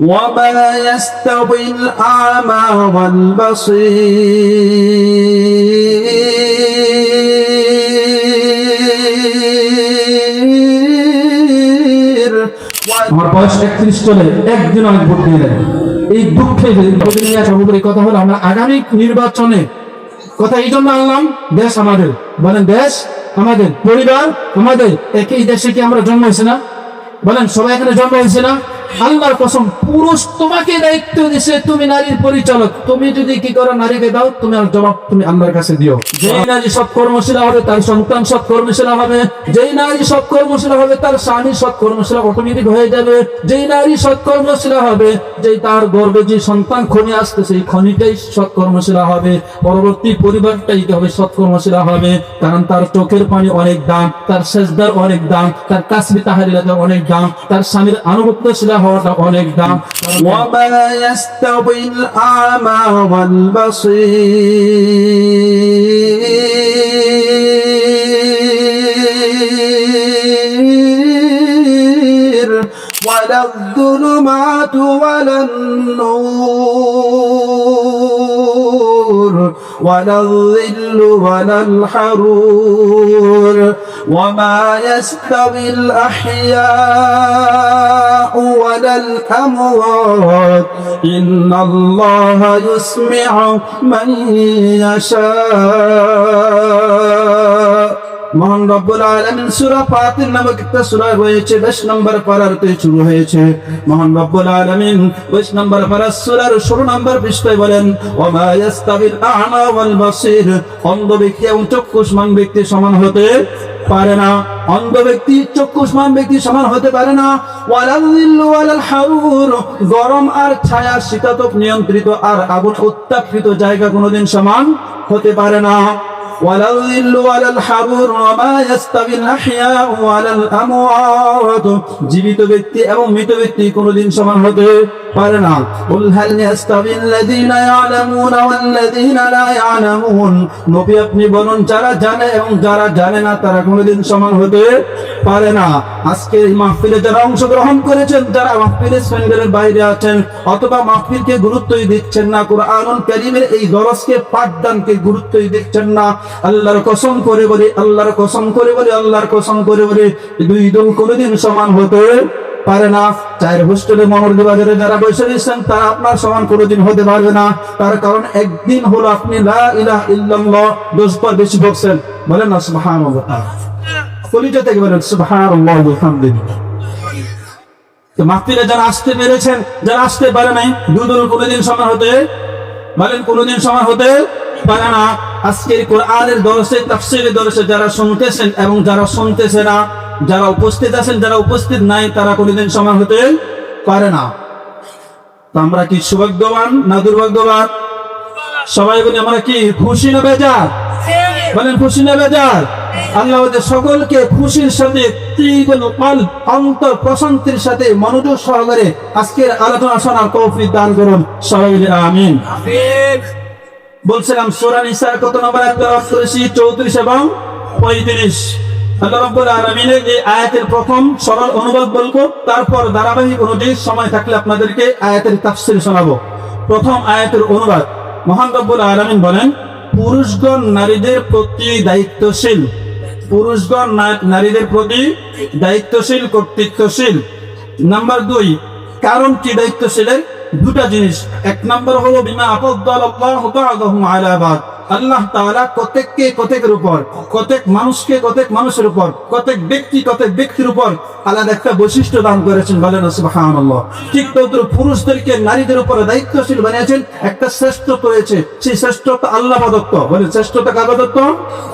وما يستوي الأعمى والبصير আমার বয়স একত্রিশ চলে একদিন আমি ভোট দিয়ে দেয় এই দুঃখে প্রতিনিধি সর্বোপরি কথা হলো আমরা আগামী নির্বাচনে কথা এই জন্য আনলাম দেশ আমাদের বলেন দেশ আমাদের পরিবার আমাদের একই দেশে কি আমরা জন্ম হয়েছে না বলেন সবাই এখানে জন্ম হয়েছে না আল্লাহর কসম, পুরুষ তোমাকে দায়িত্ব দিছে, তুমি নারীর পরিচালক। তুমি যদি কি করো, নারীকে দাও, তুমি আর জবাব তুমি আল্লাহর কাছে দিও। যেই নারী সৎ কর্মশীলা হবে, তার সন্তান সৎ কর্মশীলা হবে। যেই নারী সৎ কর্মশীলা হবে, তার স্বামী সৎ কর্মশীলা অটোমেটিক হয়ে যাবে। যেই নারী সৎ কর্মশীলা হবে, যেই তার গর্বে যে সন্তান খনি আসতে সেই খনিটাই সৎ কর্মশীলা হবে। পরবর্তী পরিবারটাই হবে? সৎ কর্মশীলা হবে। কারণ তার চোখের পানি অনেক দাম, তার সেজদার অনেক দাম, তার কাশ্মীর তাহারিলাতে অনেক দাম, তার স্বামীর আনুগত্যশীলা অনেক দাম কারণ وما يستوي الأعمى والبصير ولا الظلمات ولا النور ولا الظل ولا الحرور وما يستوي الأحياء ولا الأموات. إن الله يسمع من يشاء. মহান রব্বুল আলামিন সূরা ফাতির নামক একটা সূরা রয়েছে 10 নম্বর পারাতে শুরু হয়েছে। মহান রব্বুল আলামিন 20 নম্বর পারা সূরার 16 নম্বর পৃষ্ঠায় বলেন ওমা ইয়াস্তাবিল আ'মা ওয়াল বাসীর। অন্ধ ব্যক্তি এবং চক্ষুষ্মান ব্যক্তি সমান হতে পারে না। অন্ধ ব্যক্তি, চক্ষুষ্মান ব্যক্তি সমান হতে পারে না। গরম আর ছায়া শীতাতপ নিয়ন্ত্রিত আর আগুন উত্তাপিত জায়গা কোনোদিন সমান হতে পারে না। ولا الظل ولا الحبور وما يستوي الأحياء ولا الأموات জীবিত ব্যক্তি এবং মৃত ব্যক্তি কোনোদিন সমান হতে পারে না قل هل يستوي الذين يعلمون والذين لا يعلمون নবী আপনি বলুন যারা জানে এবং যারা জানে না তারা কোনোদিন সমান হতে পারে না আজকে এই মাহফিলে যারা অংশগ্রহণ করেছেন যারা মাহফিলের সেন্টারের বাইরে আছেন অথবা মাহফিলকে গুরুত্বই দিচ্ছেন না কোরআনুল কারীমের এই দরজকে পাঠদানকে গুরুত্বই দিচ্ছেন না আল্লাহর কসম করে বলি, আল্লাহর কসম করে বলি, আল্লাহর কসম করে বলি দুই দল কোনোদিন সমান হতে পারে না। চায়ের হোস্টেলে মনোরী বাজারে যারা বসে রয়েছেন, তারা আপনার সমান কোনোদিন হতে পারবে না। তার কারণ একদিন হলো আপনি বেশি বলছেন বলেন না, সুবহানাল্লাহ। কলিজা থেকে বলেন যারা আসতে পেরেছেন, যারা আসতে পারে নাই দুদল কোনোদিন সমান হতে, বলেন কোনোদিন সমান হতে পারে আজকের কোরআনের দরসে তাফসিরের দরসে যারা শুনতেছেন এবং যারা শুনতেছে না, যারা উপস্থিত আছেন, যারা উপস্থিত নাই, তারা কোনোদিন হতে পারে না। আমরা কি সৌভাগ্যবান না দুর্ভাগ্যবান? সবাই বলি, আমরা কি খুশি না বেজার? বলেন, খুশি না বেজার? আল্লাহ সকলকে খুশির সাথে অন্তর প্রশান্তির সাথে মনোযোগ সহকারে আজকের আলোচনা শোনার দান করুন। সবাই আমিন। বলছিলাম, সূরা নিসার কত নম্বর আয়াত করেছি? 34 এবং 35 আল্লাহ রাব্বুল আলামিনের এই আয়াতের অনুবাদ বলেন, পুরুষগণ নারীদের প্রতি দায়িত্বশীল। পুরুষগণ নারীদের প্রতি দায়িত্বশীল, কর্তৃত্বশীল। নাম্বার দুই, কারণ কি দায়িত্বশীলের? দুটা জিনিস। এক নম্বর হলো বিমা আপদ্দাল আল্লাহু বা'দাহুম আলা বা'দ। আল্লাহ তাআলা প্রত্যেককে প্রত্যেকের উপর, প্রত্যেক মানুষকে প্রত্যেক মানুষের উপর, প্রত্যেক ব্যক্তি প্রত্যেক ব্যক্তির উপর আলাদা একটা বৈশিষ্ট্য দান করেছেন বলেন ঠিক তদ্রুপ পুরুষদেরকে নারীদের উপর দায়িত্বশীল বানিয়েছেন একটা শ্রেষ্ঠত্ব রয়েছে, সেই শ্রেষ্ঠত্ব আল্লাহ প্রদত্ত। বলেন শ্রেষ্ঠতা কার প্রদত্ত?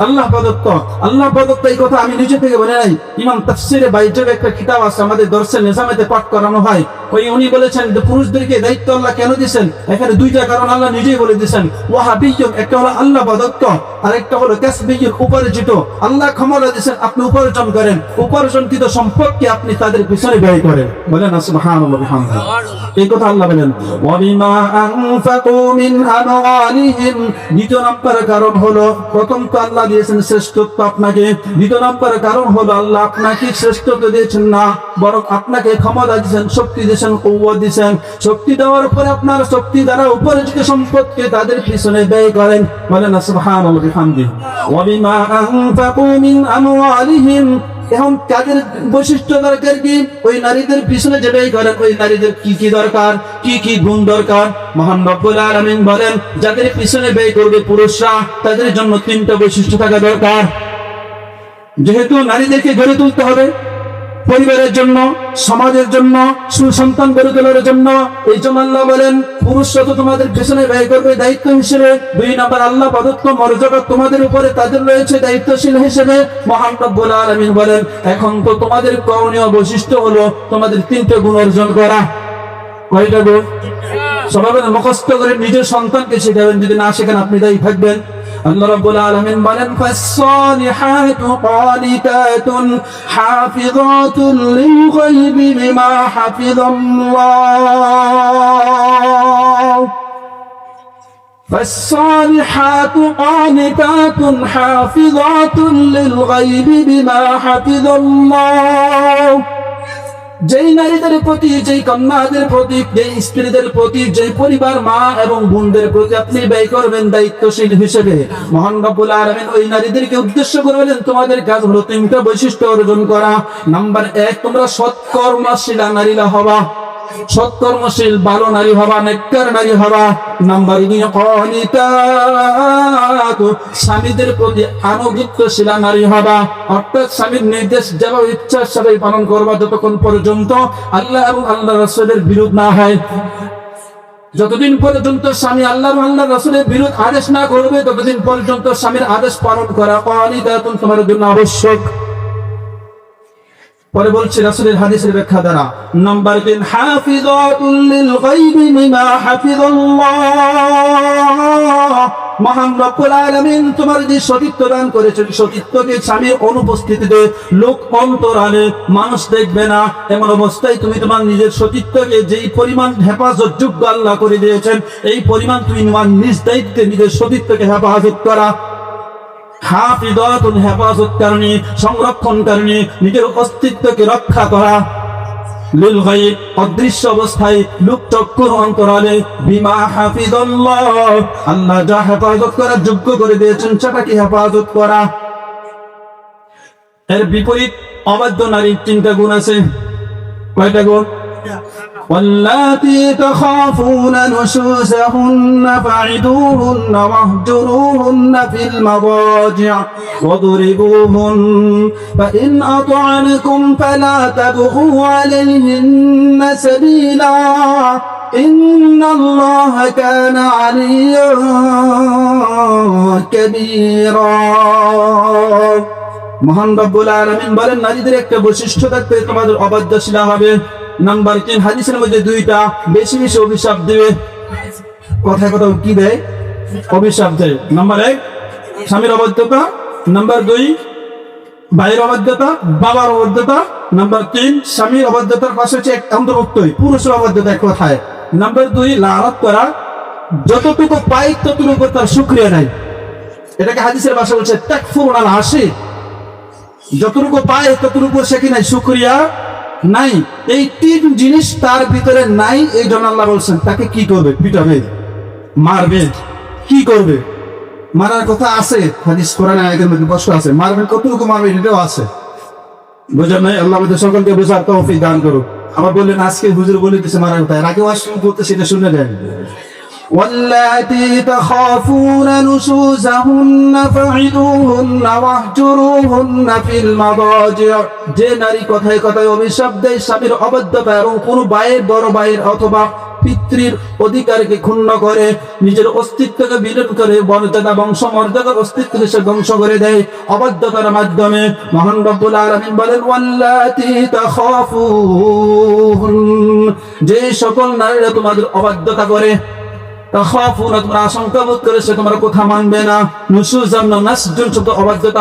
আল্লাহ প্রদত্ত। আল্লাহ প্রদত্ত এই কথা আমি নিজে থেকে বলে নাই। ইমাম তাফসিরে বাইজের একটা কিতাব আছে, আমাদের দর্শন নিজামেতে পাঠ করানো হয়। ওই উনি বলেছেন পুরুষদেরকে দায়িত্ব আল্লাহ কেন দিয়েছেন এখানে দুইটা কারণ আল্লাহ নিজেই বলে দিয়েছেন ওয়াহাবিয়্যম একটা হলো আল্লাহ প্রদত্ত আরেকটা হলো কাসবিয়ুল উপার্জিত। আল্লাহ ক্ষমতা দিয়েছেন, আপনি উপার্জন করেন। উপার্জনকৃত সম্পদকে আপনি তাদের পিছনে ব্যয় করেন। বলেন এই কথা আল্লাহ বলেন। আপনাকে। ক্ষমতা দিয়েছেন শক্তি দিয়েছেন কৌয়া দিয়েছেন। শক্তি দেওয়ার পরে আপনার শক্তি দ্বারা উপরিচিত সম্পদকে তাদের পিছনে ব্যয় করেন। বলেন না, সুবহানাল্লাহ বিহামদিহি ওয়াবিমা আনফাকু মিন আমওয়ালিহিম। এখন কাদের বৈশিষ্ট্য দরকার কি? ওই নারীদের পিছনে যে করেন, ওই নারীদের কি কি দরকার? কি কি গুণ দরকার? মহান রব্বুল আলামিন বলেন, যাদের পিছনে ব্যয় করবে পুরুষরা, তাদের জন্য তিনটা বৈশিষ্ট্য থাকা দরকার। যেহেতু নারীদেরকে গড়ে তুলতে হবে পরিবারের জন্য, সমাজের জন্য, সুসন্তান গড়ে তোলার জন্য এই জন্য আল্লাহ বলেন পুরুষরা তো তোমাদের পেছনে ব্যয় করবে, দায়িত্ব হিসেবে, দুই নাম্বার আল্লাহ প্রদত্ত মর্যাদা তোমাদের উপরে তাদের রয়েছে, দায়িত্বশীল হিসেবে মহান রব্বুল আলামিন বলেন, এখন তো তোমাদের করণীয় বৈশিষ্ট্য হলো তোমাদের তিনটে গুণ অর্জন করা। কয়টা গুণ সবাই মুখস্থ করে নিজের সন্তানকে শেখাবেন, যদি না শেখেন আপনি দায়ী থাকবেন। আল্লাহ রাব্বুল আলামিন বলেন ফাসসালিহাতু কানিতাতুন হাফিযাতুন লিল গায়বি বিমা হাফিযাল্লাহ فالصالحات قانتات حافظات للغيب بما حفظ الله যেই নারীদের প্রতি, যেই কন্যাদের প্রতি, যেই স্ত্রীদের প্রতি, যেই পরিবার মা এবং বোনদের প্রতি আপনি ব্যয় করবেন দায়িত্বশীল হিসেবে। মহান রব্বুল আলামিন ওই নারীদেরকে উদ্দেশ্য করে বলেন তোমাদের কাজ হলো তিনটা বৈশিষ্ট্য অর্জন করা। নাম্বার এক, তোমরা সৎকর্মশীলা নারীরা হবা। সৎকর্মশীল, ভালো নারী হবা, নেককার নারী হবা। নাম্বার দুই কনিতাত স্বামীদের প্রতি আনুগত্যশীলা নারী হবা। অর্থাৎ স্বামীর নির্দেশ যেভাবে ইচ্ছা সেভাবে পালন করবা যতক্ষণ পর্যন্ত আল্লাহ এবং আল্লাহ রসুলের বিরোধ না হয়। যতদিন পর্যন্ত স্বামী আল্লাহ আল্লাহ রসুলের বিরোধ আদেশ না করবে, ততদিন পর্যন্ত স্বামীর আদেশ পালন করা তোমার জন্য আবশ্যক। পরে বলছি, রাসূলের হাদিসের ব্যাখ্যা দ্বারা, নাম্বার তিন, হাফিজাতুল গায়বি হাফিজাল্লাহ। মহান রব্বুল আলামিন তোমার যে সতীত্ব দান করেছেন, সতীত্বকে স্বামীর অনুপস্থিতিতে লোক অন্তরালে, মানুষ দেখবে না। এমন অবস্থায় তুমি তোমার নিজের সতীত্বকে যেই পরিমাণ হেফাজত যোগ্য আল্লাহ করে দিয়েছেন, এই পরিমাণ তুমি তোমার নিজ দায়িত্বে নিজের সতীত্বকে হেফাজত করা। হাফিদাতুল হেফাজত নিজের অস্তিত্বকে রক্ষা করা। বিমা হাফিজাল্লাহ, আল্লাহ হেফাজত করার যোগ্য করে দিয়েছেন সেটাকে হেফাজত করা। এর বিপরীত অবাধ্য নারীর তিনটা গুণ আছে। কয়টা গুণ? واللاتي تخافون نشوزهن فعدوهن واهجروهن في المضاجع واضربوهن فإن أطعنكم فلا تبغوا عليهن سبيلا إن الله كان عليا كبيرا মহান রব্বুল আলামিন বলেন নারীদের একটা বৈশিষ্ট্য থাকবে তোমাদের অবাধ্যশীলা হবে নাম্বার তিন, হাদিসের মধ্যে দুইটা, বেশি বেশি অভিশাপ দেবে। কথায় কথা কি দেয়, অভিশাপ দেয়। নাম্বার এক, স্বামীর অবাধ্যতা। নাম্বার দুই, ভাইয়ের অবাধ্যতা, বাবার অবাধ্যতা। নাম্বার তিন, স্বামীর অবাধ্যতার পাশে হচ্ছে অন্তর্ভুক্তই, পুরুষের অবাধ্যতা এক কথায়। নাম্বার দুই লালত করা। যতটুকু পাই, ততটুকু তার শুক্রিয়া নাই এটাকে হাদিসের ভাষা বলছে তাকফুর আল হাসি যতটুকু পায়, ততটুকু সে কি নাই শুক্রিয়া। নাই। এই তিন জিনিস তার ভিতরে নাই, এই জন্য আল্লাহ বলছেন, তাকে কি করবে? পিটাবে? মারবে? কি করবে? মারার কথা আছে, হাদিস কোরআনে আয়াতের মধ্যে স্পষ্ট আছে। মারবে কতটুকু মারবে এটাও আছে। বুঝলেন নাই আল্লাহ আমাদের সকলকে বোঝার তৌফিক দান করুক। আবার বললেন, আজকে হুজুর বলে দিচ্ছে মারার কথা। এর আগেও আসলে করতে সেটা শুনে দেন واللاتي تخافون نشوزهن فعدوهن واهجروهن في المضاجع যে নারী কথায় কথায় অভিশাপ দেয় স্বামীর অবাধ্যতা এবং কোনো ভাইয়ের বড় ভাইয়ের অথবা পিতৃর অধিকারকে ক্ষুণ্ণ করে নিজের অস্তিত্বকে বিলীন করে মর্যাদা বংশ মর্যাদার অস্তিত্বকে সে ধ্বংস করে দেয় অবাধ্যতার মাধ্যমে মহান রব্বুল আলামিন বলেন ওয়াল্লাতি তাখাফুন যে সকল নারীরা তোমাদের অবাধ্যতা করে তাখাফুনা তোমরা আশঙ্কা বোধ করেছে তোমরা কথা মানবে না।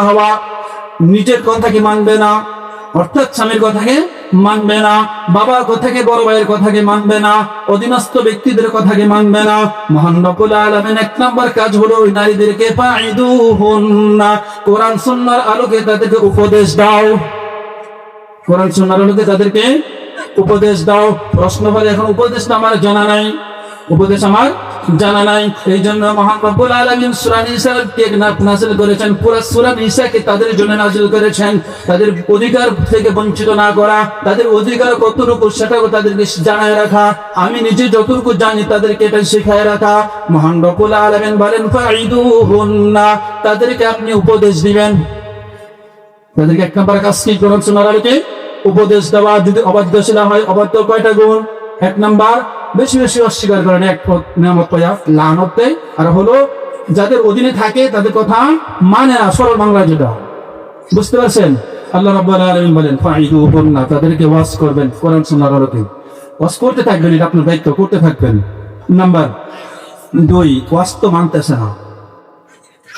হওয়া, নিজের মানবে না। অর্থাৎ স্বামীর মানবে না, বাবার মানবে না, অধীনস্থ ব্যক্তিদের মানবে না। আলামিন, এক নম্বর কাজ হলো ওই নারীদেরকে কোরআন সুন্নাহর আলোকে তাদেরকে উপদেশ দাও। কোরআন সুন্নাহর আলোকে তাদেরকে উপদেশ দাও। প্রশ্ন বলে এখন উপদেশ আমার জানা নাই। উপদেশ আমার জানা নাই। এই জন্য মহান রব্বুল আলামিন সূরা নিসাকে নাযিল করেছেন। পুরো সূরা নিসাকে তাদের জন্য নাযিল করেছেন। তাদের অধিকার থেকে বঞ্চিত না করা, তাদের অধিকার কতটুকু সেটাও তাদেরকে জানায় রাখা। আমি নিজে যতটুকু জানি তাদেরকে এটা শেখায় রাখা। মহান রব্বুল আলামিন বলেন ফাইদুহুন্না তাদেরকে আপনি উপদেশ দিবেন। তাদেরকে এক নম্বর কাজ কি কোরআন শোনার উপদেশ দেওয়া যদি অবাধ্যশীলা হয়, অবাধ্য কয়টা গুণ? এক নাম্বার বেশি বেশি অস্বীকার করেন, এক নিয়ামত পাইয়া লানত দেয়। আর হলো, যাদের অধীনে থাকে, তাদের কথা মানে না, সরল বাংলা যেটা। বুঝতে পারছেন? আল্লাহ রাব্বুল বলেন ফাইদুহুন্না তাদেরকে ওয়াজ করবেন, কোরআন শোনার আলোকে। ওয়াজ করতে থাকবেন, এটা আপনার দায়িত্ব, করতে থাকবেন। নাম্বার দুই, ওয়াজ তো মানতেছে না।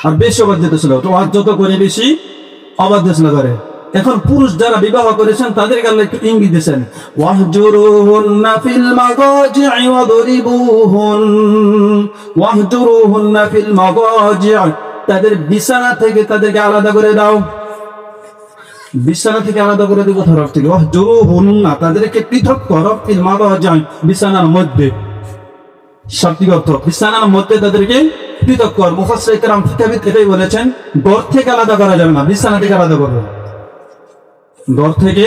আর বেশি অবাধ্যতা ছিল। তো আজ যত করে বেশি অবাধ্য ছিল করে এখন পুরুষ যারা বিবাহ করেছেন, তাদের আল্লাহ একটু ইঙ্গিত দিয়েছেন তাদের বিছানা থেকে তাদেরকে আলাদা করে দাও। বিছানা থেকে আলাদা করে দেবো থেকে। তাদেরকে পৃথক করো ফিল বিছানার মধ্যে। শাব্দিক অর্থ, বিছানার মধ্যে তাদেরকে পৃথক কর। মুখাশ্রয় এটাই বলেছেন গর থেকে আলাদা করা যাবে না, বিছানা থেকে আলাদা করবে ঘর থেকে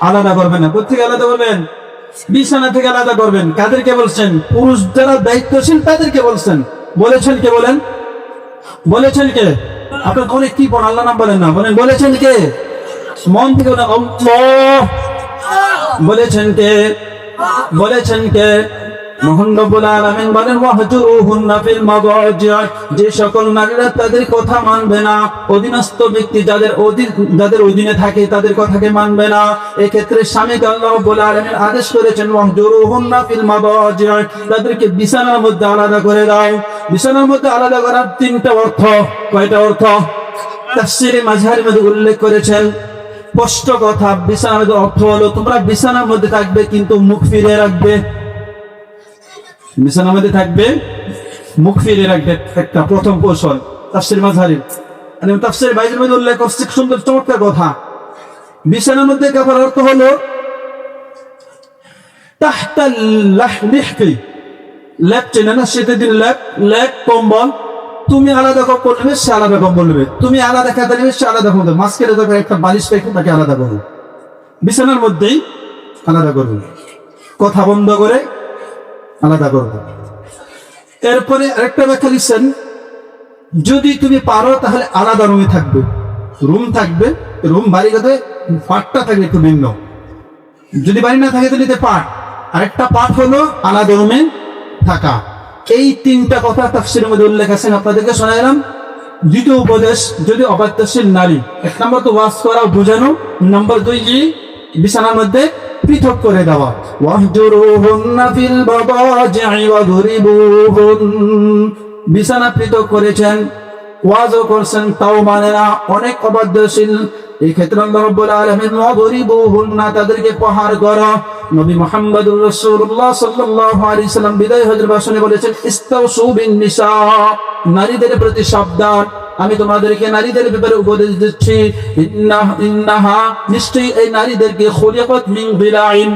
আলাদা করবেন না। কোথেকে আলাদা করবেন? বিছানা থেকে আলাদা করবেন। কাদেরকে বলছেন? পুরুষ যারা দায়িত্বশীল, তাদেরকে বলছেন। বলেছেন কে বলেন? বলেছেন কে? আপনার অনেক কি পড়ান আল্লাহ নাম বলেন না। বলেন, বলেছেন কে? মন থেকে বলেন বলেছেন কে? বলেছেন কে? যে সকল নারীরা তাদের কথা মানবে না, অধীনস্থ ব্যক্তি যাদের অধীন, যাদের অধীনে থাকে তাদের কথাকে মানবে না। এক্ষেত্রে স্বামীকে আল্লাহ রব্বুল আদেশ করেছেন, ওয়াহজুরুহুন্না ফিল তাদেরকে বিছানার মধ্যে আলাদা করে দাও। বিছানার মধ্যে আলাদা করার তিনটা অর্থ, কয়টা অর্থ? তাফসীরে মাঝহারের মধ্যে উল্লেখ করেছেন, স্পষ্ট কথা, বিছানার মধ্যে অর্থ হলো তোমরা বিছানার মধ্যে থাকবে কিন্তু মুখ ফিরে রাখবে। বিছানার মধ্যে থাকবে মুখ ফিরে রাখবে একটা প্রথম কৌশল, তাফসির মাঝারি আর তাফসির বাইরের মধ্যে উল্লেখ করছে সুন্দর চমৎকার কথা। বিছানার মধ্যে কাপড় অর্থ হলো তাহতা লাহমিহকি ল্যাপ চেনে না দিন কম্বল। তুমি আলাদা কম্বল নেবে, সে আলাদা কম্বল নেবে। তুমি আলাদা খাতা নেবে, সে আলাদা কম্বল মাঝখানে তোকে একটা বালিশ পেয়ে তাকে আলাদা করবে। বিছানার মধ্যেই আলাদা করবে। কথা বন্ধ করে আলাদা করবে এরপরে আরেকটা ব্যাখ্যা লিখছেন যদি তুমি পারো তাহলে আলাদা রুমে থাকবে। রুম থাকবে রুম বাড়ি গেতে পাটটা থাকবে একটু ভিন্ন। যদি বাড়ি না থাকে তাহলে এতে পাট আরেকটা পাঠ হলো আলাদা রুমে থাকা। এই তিনটা কথা তাফসিরের মধ্যে উল্লেখ আছে আপনাদেরকে শোনাইলাম দ্বিতীয় উপদেশ, যদি অবাধ্যশীল নারী, এক নম্বর তো ওয়াজ করা, বোঝানো, নম্বর দুই বিছানার মধ্যে পৃথক করে দেওয়া। ফিল ওয়াদরিবুহুন বিছানা পৃথক করেছেন, ওয়াজও করছেন, তাও মানে না, অনেক অবাধ্যশীল। এই ক্ষেত্রে আল্লাহ রাব্বুল আলামিন ওয়াদরিবুহুন্না তাদেরকে প্রহার করো। নবী মুহাম্মদুর রাসূলুল্লাহ সাল্লাল্লাহু আলাইহি সাল্লাম বিদায় হজের ভাষণে বলেছেন, ইস্তাউসু বিন নিসা। নারীদের প্রতি সাবধান। আমি তোমাদেরকে নারীদের ব্যাপারে উপদেশ দিচ্ছি। নিশ্চয়ই এই নারীদেরকে খুলিকাত মিন বিলাইন,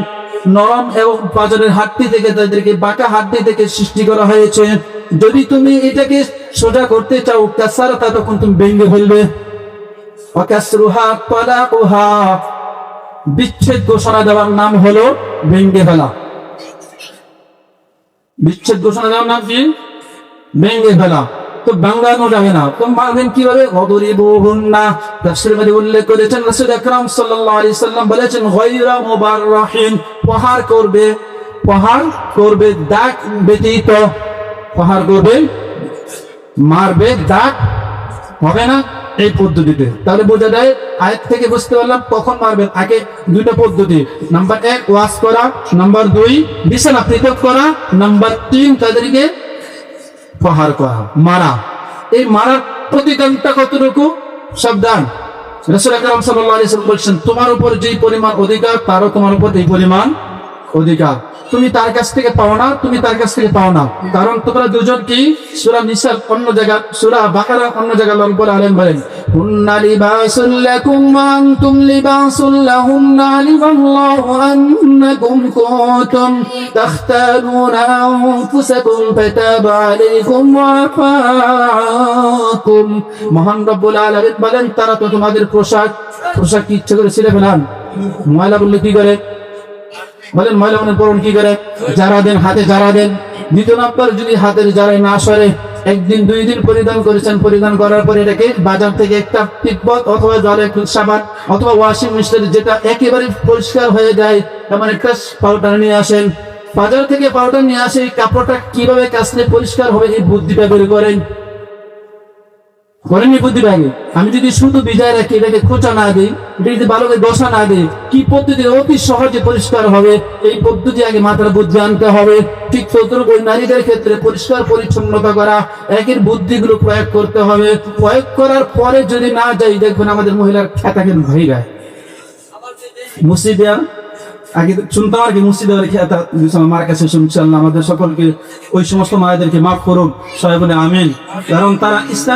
নরম এবং পাজরের হাড্ডি থেকে তাদেরকে বাঁকা হাড্ডি থেকে সৃষ্টি করা হয়েছে। যদি তুমি এটাকে সোজা করতে চাও, কাসারতা তখন তুমি ভেঙে ফেলবে। অকাসরুহা তলাকুহা বিচ্ছেদ ঘোষণা দেওয়ার নাম হলো ভেঙ্গে ফেলা। বিচ্ছেদ ঘোষণা দেওয়ার নাম কি? ভেঙ্গে ফেলা। তো বাংলানো যাবে না। তো মারবেন কীভাবে? উল্লেখ করেছেন, রাসূল আকরাম সাল্লাল্লাহু আলাইহি সাল্লাম বলেছেন, গায়রা মুবাররাহিন করবে করবে দাগ ব্যতীত করবে, মারবে দাগ হবে না এই পদ্ধতিতে। তাহলে বোঝা যায়, আয়াত থেকে বুঝতে পারলাম কখন মারবেন। আগে দুইটা পদ্ধতি। নাম্বার এক ওয়াশ করা। নাম্বার দুই, বিছানা পৃথক করা। নাম্বার তিন, তাদেরকে প্রহার করা, মারা। এই মারার প্রতিদানটা কতটুকু? সাবধান। বলছেন, তোমার উপর যেই পরিমাণ অধিকার, তারও তোমার উপর এই পরিমাণ অধিকার। তুমি তার কাছ থেকে পাও না, তুমি তার কাছ থেকে পাও না। কারণ তোমরা দুজন কি? সুরা নিসার অন্য জায়গা সুরা বাকারা অন্য জায়গা বলেন। ফাতাবা আলাইকুম ওয়া আফাকুম। মহান রব্বুল বলেন, তারা তো তোমাদের পোশাক পোশাক কি ইচ্ছে করে ছিঁড়ে ফেলান? ময়লা বললে কি করে? বলেন, ময়লা মনে পড়ুন, কি করে? যারা দেন, হাতে যারা দেন। দ্বিতীয় নম্বর, যদি হাতের যারাই না সরে, একদিন, দুই দিন পরিধান করেছেন, পরিধান করার পরে এটাকে বাজার থেকে একটা তিব্বত অথবা জলে সাবান অথবা ওয়াশিং মেশিন যেটা একেবারে পরিষ্কার হয়ে যায় এমন একটা পাউডার নিয়ে আসেন। বাজার থেকে পাউডার নিয়ে আসে কাপড়টা কীভাবে কাচলে পরিষ্কার হবে, এই বুদ্ধিটা বের করেন। করেননি বুদ্ধি ব্যাগে আমি যদি শুধু বিজয় রাখি, এটাকে খোঁচা না দিই এটা যদি ভালো করে দশা না দিই, কি পদ্ধতি অতি সহজে পরিষ্কার হবে? এই পদ্ধতি আগে মাথার বুদ্ধি আনতে হবে। ঠিক তদ্রুপ ওই নারীদের ক্ষেত্রে পরিষ্কার পরিচ্ছন্নতা করা, একের বুদ্ধিগুলো প্রয়োগ করতে হবে। প্রয়োগ করার পরে যদি না যাই দেখবেন আমাদের মহিলার খেতাকে হয়ে যায় মুসিদিয়া আগে শুনতাম আর কি মুসিদের খেতা মার কাছে শুনছি আল্লাহ আমাদের সকলকে, ওই সমস্ত মায়েদেরকে মাফ করুন সবাই বলে আমিন। কারণ তারা ইসলাম